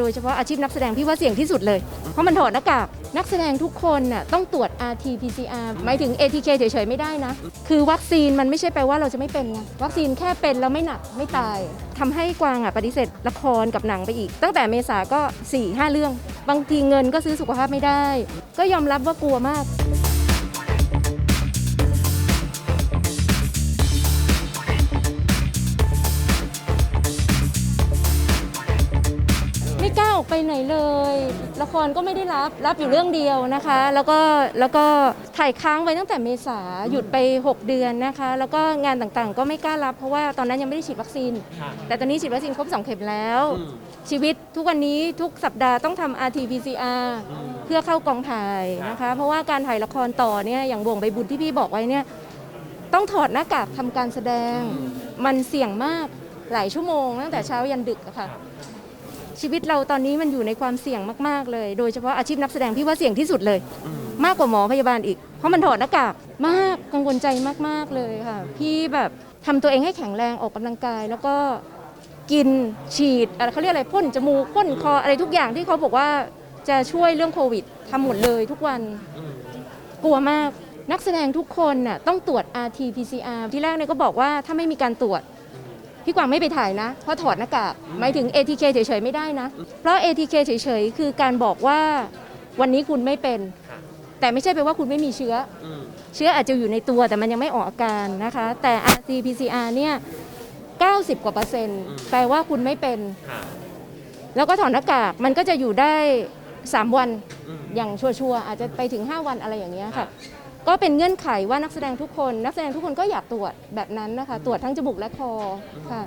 โดยเฉพาะอาชีพนักแสดงพี่ว่าเสี่ยงที่สุดเลย เพราะมันถอดหน้ากากนักแสดงทุกคนน่ะต้องตรวจ RT PCR หมายถึง ATK เฉยๆไม่ได้นะ คือวัคซีนมันไม่ใช่แปลว่าเราจะไม่เป็นไงวัคซีนแค่เป็นแล้วไม่หนักไม่ตายทำให้กวางอะปฏิเสธละครกับหนังไปอีก ตั้งแต่เมษาก็4 5เรื่อง บางทีเงินก็ซื้อสุขภาพไม่ได้ ก็ยอมรับว่ากลัวมาก ไม่กล้าออกไปไหนเลย ละครก็ไม่ได้รับรับอยู่เรื่องเดียวนะคะ แล้วก็แล้วก็ถ่ายค้างไว้ตั้งแต่เมษาหยุดไป 6 เดือนนะคะ แล้วก็งานต่างๆ ก็ไม่กล้ารับ เพราะว่าตอนนั้นยังไม่ได้ฉีดวัคซีนค่ะแต่ตอนนี้ฉีดวัคซีนครบ2เข็มแล้วอืมชีวิตทุกวันนี้ทุกสัปดาห์ต้องทำ RT PCR อืมเพื่อเข้ากองถ่ายนะคะ เพราะว่าการถ่ายละครต่อเนี่ยอย่างบ่วงใบบุญที่พี่บอกไว้เนี่ยต้องถอดหน้ากากทำการแสดงมันเสี่ยงมากหลายชั่วโมงตั้งแต่เช้ายันดึกอะค่ะ ชีวิตเราตอนนี้มันอยู่ในความเสี่ยงมาก ๆ เลย โดยเฉพาะอาชีพนักแสดงพี่ว่าเสี่ยงที่สุดเลยอืมมากกว่าหมอพยาบาลอีก เพราะมันถอดหน้ากากมากกังวลใจมาก ๆ เลยค่ะ พี่แบบทำตัวเองให้แข็งแรงออกกำลังกาย แล้วก็กินฉีดอะไรเขาเรียกอะไรพ่นจมูกพ่นคออะไรทุกอย่างที่เขาบอกว่าจะช่วยเรื่องโควิดทำหมดเลยทุกวันอืมกลัวมากนักแสดงทุกคนน่ะต้องตรวจ RT PCR ที่แรกเนี่ยก็บอกว่าถ้าไม่มีการตรวจ พี่กวางไม่ไปถ่ายนะ เพราะถอดหน้ากากหมายถึง ATK เฉยๆไม่ได้นะ เพราะ ATK เฉยๆคือการบอกว่าวันนี้คุณไม่เป็นค่ะแต่ไม่ใช่แปลว่าคุณไม่มีเชื้ออืมเชื้ออาจจะอยู่ในตัวแต่มันยังไม่ออกอาการนะคะ แต่ RT PCR เนี่ย 90 กว่าเปอร์เซ็นต์แปลว่าคุณไม่เป็นค่ะแล้วก็ถอดหน้ากากมันก็จะอยู่ได้ 3 วันอืมอย่างชัวร์ๆอาจจะไปถึง 5 วันอะไรอย่างเงี้ยค่ะ ก็เป็นเงื่อนไขว่านักแสดงทุกคน นักแสดงทุกคนก็อยากตรวจแบบนั้นนะคะ ตรวจทั้งจมูกและคอค่ะ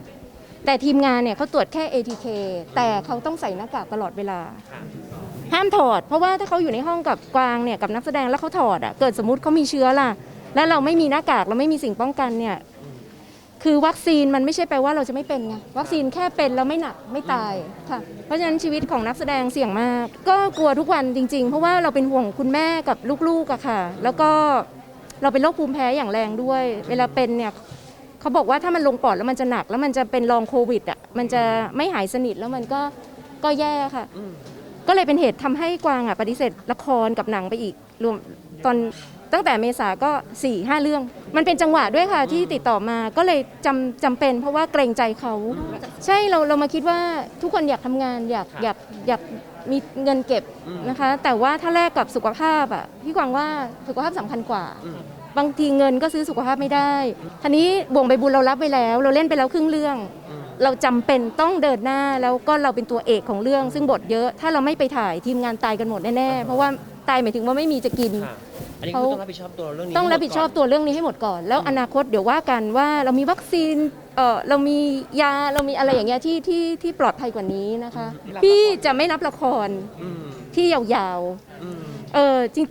แต่ทีมงานเนี่ยเขาตรวจแค่ ATK แต่เขาต้องใส่หน้ากากตลอดเวลา ห้ามถอด เพราะว่าถ้าเขาอยู่ในห้องกับกวางเนี่ยกับนักแสดงแล้วเขาถอดอะเกิดสมมติเขามีเชื้อล่ะ แล้วเราไม่มีหน้ากากเราไม่มีสิ่งป้องกันเนี่ย คือวัคซีนมันไม่ใช่แปลว่าเราจะไม่เป็นไงวัคซีนแค่เป็นแล้วไม่หนักไม่ตายค่ะเพราะฉะนั้นชีวิตของนักแสดงเสี่ยงมาก ก็กลัวทุกวันจริง ๆ เพราะว่าเราเป็นห่วงคุณแม่กับลูกๆอะค่ะ แล้วก็เราเป็นโรคภูมิแพ้อย่างแรงด้วย เวลาเป็นเนี่ยเขาบอกว่าถ้ามันลงปอดแล้วมันจะหนัก แล้วมันจะเป็นรองโควิดอะมันจะไม่หายสนิทแล้วมันก็ก็แย่ค่ะ ก็เลยเป็นเหตุทำให้กวางอะปฏิเสธละครกับหนังไปอีกรวม ตอนตั้งแต่เมษาก็4ี่ห้าเรื่อง มันเป็นจังหวะด้วยค่ะที่ติดต่อมาก็เลยจำจำเป็นเพราะว่าเกรงใจเขา ใช่เราเรามาคิดว่าทุกคนอยากทำงานอยากอยากอยากมีเงินเก็บอืมนะคะ แต่ว่าถ้าแลกกับสุขภาพอะพี่กวางว่าสุขภาพสำคัญกว่าอืมบางทีเงินก็ซื้อสุขภาพไม่ได้ทีนี้บ่วงใบบุญเรารับไปแล้ว เราเล่นไปแล้วครึ่งเรื่องอืมเราจำเป็นต้องเดินหน้าแล้วก็เราเป็นตัวเอกของเรื่อง ซึ่งบทเยอะ ถ้าเราไม่ไปถ่ายทีมงานตายกันหมดแน่ๆเพราะว่า ตายหมายถึงว่าไม่มีจะกิน ค่ะอันนี้เขาคือต้องรับผิดชอบตัวเรื่องนี้ต้องรับผิดชอบตัวเรื่องนี้ให้หมดก่อน แล้วอนาคตเดี๋ยวว่ากันว่าเรามีวัคซีนเออเรามียาเรามีอะไรอย่างเงี้ยที่ที่ที่ปลอดภัยกว่านี้นะคะ พี่จะไม่รับละครอืมที่ยาวอืมๆเออจริง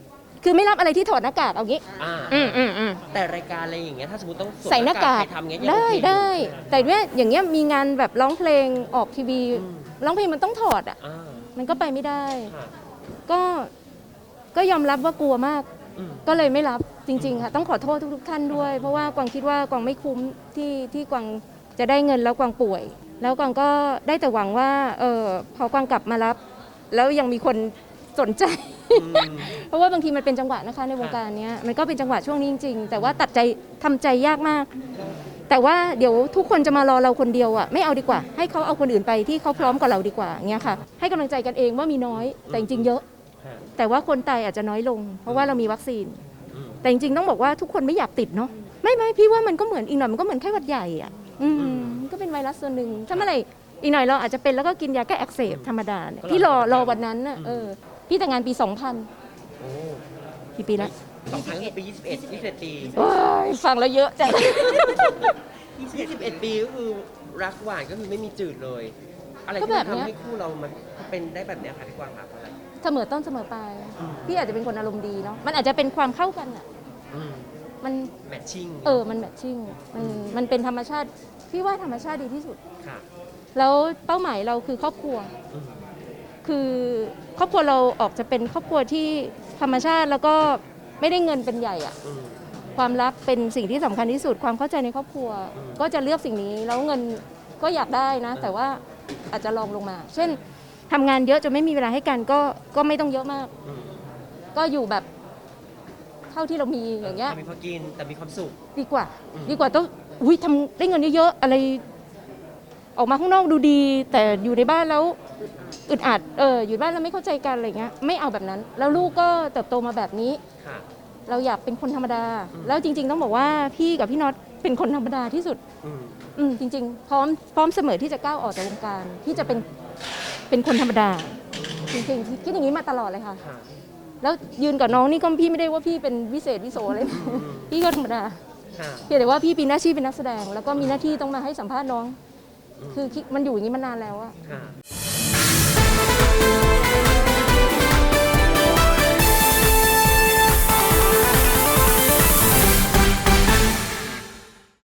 คือไม่รับอะไรที่ถอดหน้ากากเอางี้อ่าอืมอืมอืม แต่รายการอะไรอย่างเงี้ยถ้าสมมติต้องวมใส่หน้ากากไปทำเงี้ยยังได้โอเค ได้ แต่เนี่ยอย่างเงี้ยมีงานแบบร้องเพลงออกทีวีอืม ร้องเพลงมันต้องถอดอะอ่ามันก็ไปไม่ได้ ค่ะก็ ก็ยอมรับว่ากลัวมาก อืม ก็เลยไม่รับจริงๆค่ะต้องขอโทษทุกๆท่านด้วย เพราะว่ากวางคิดว่ากวางไม่คุ้มที่ที่กวางจะได้เงินแล้วกวางป่วย แล้วกวางก็ได้แต่หวังว่าเออพอกวางกลับมารับ แล้วยังมีคนสนใจ อืม เพราะว่าบางทีมันเป็นจังหวะนะคะในวงการเนี้ยมันก็เป็นจังหวะช่วงนี้จริงๆ แต่ว่าตัดใจทำใจยากมาก แต่ว่าเดี๋ยวทุกคนจะมารอเราคนเดียวอะไม่เอาดีกว่า ให้เขาเอาคนอื่นไปที่เขาพร้อมกว่าเราดีกว่าเงี้ยค่ะ ให้กำลังใจกันเองว่ามีน้อยแต่จริงๆเยอะค่ะ แต่ว่าคนตายอาจจะน้อยลง เพราะว่าเรามีวัคซีนอืมแต่จริงๆต้องบอกว่าทุกคนไม่อยากติดเนาะไม่ไม่พี่ว่ามันก็เหมือนอีกหน่อยมันก็เหมือนไข้หวัดใหญ่อะอืมมันก็เป็นไวรัสตัวหนึ่งถ้าเมื่อไหร่อีกหน่อยเราอาจจะเป็นแล้วก็กินยาแก้อักเสบธรรมดาเนี่ยพี่รอรอวันนั้นน่ะเออพี่แต่งงานปี 2000โอ้กี่ปีละสองครั้งคือปี21 21ปีโอ้ยฟังแล้วเยอะจัง21ปีก็คือรักหวานก็คือไม่มีจืดเลย อะไรก็ที่แบมันบเนี้ยทำให้คู่เรามันเป็นได้แบบเนี้ยค่ะพี่กวางค่ะ เพราะอะไรเสมอต้นเสมอปลายพี่อาจจะเป็นคนอารมณ์ดีเนาะมันอาจจะเป็นความเข้ากันอะอืมมันแมทชิ่งเออมันแมทชิ่งมันมันเป็นธรรมชาติพี่ว่าธรรมชาติดีที่สุด ค่ะ แล้วเป้าหมายเราคือครอบครัว อืมคือครอบครัวเราออกจะเป็นครอบครัวที่ธรรมชาติแล้วก็ไม่ได้เงินเป็นใหญ่อะอืม ความรักเป็นสิ่งที่สำคัญที่สุด ความเข้าใจในครอบครัว อืมก็จะเลือกสิ่งนี้แล้วเงินก็อยากได้นะ แต่ว่าอาจจะลองลงมา เช่น ทำงานเยอะจนไม่มีเวลาให้กันก็ก็ไม่ต้องเยอะมากอืมก็อยู่แบบเท่าที่เรามีอย่างเงี้ยมีพอกินแต่มีความสุข ดีกว่า อืม ดีกว่าต้องอุ้ยทำได้เงินเยอะๆอะไร ออกมาข้างนอกดูดี แต่อยู่ในบ้านแล้วอึดอัดเอออยู่บ้านแล้วไม่เข้าใจกันอะไรเงี้ยไม่เอาแบบนั้น แล้วลูกก็เติบโตมาแบบนี้ ค่ะ เราอยากเป็นคนธรรมดา อืม แล้วจริง ๆ ต้องบอกว่าพี่กับพี่น็อตเป็นคนธรรมดาที่สุด อืม อืมจริง ๆ พร้อมพร้อมเสมอที่จะก้าวออกจากวงการที่จะเป็น เป็นคนธรรมดา จริงๆคิดอย่างนี้มาตลอดเลยค่ะ ค่ะแล้วยืนกับน้องนี่ก็พี่ไม่ได้ว่าพี่เป็นวิเศษวิโสอะไรนะอืมพี่ก็ธรรมดาค่ะเพียงแต่ว่าพี่มีหน้าที่เป็นนักแสดง แล้วก็มีหน้าที่ต้องมาให้สัมภาษณ์น้องอืมคือคิดมันอยู่อย่างนี้มานานแล้วอะ ค่ะ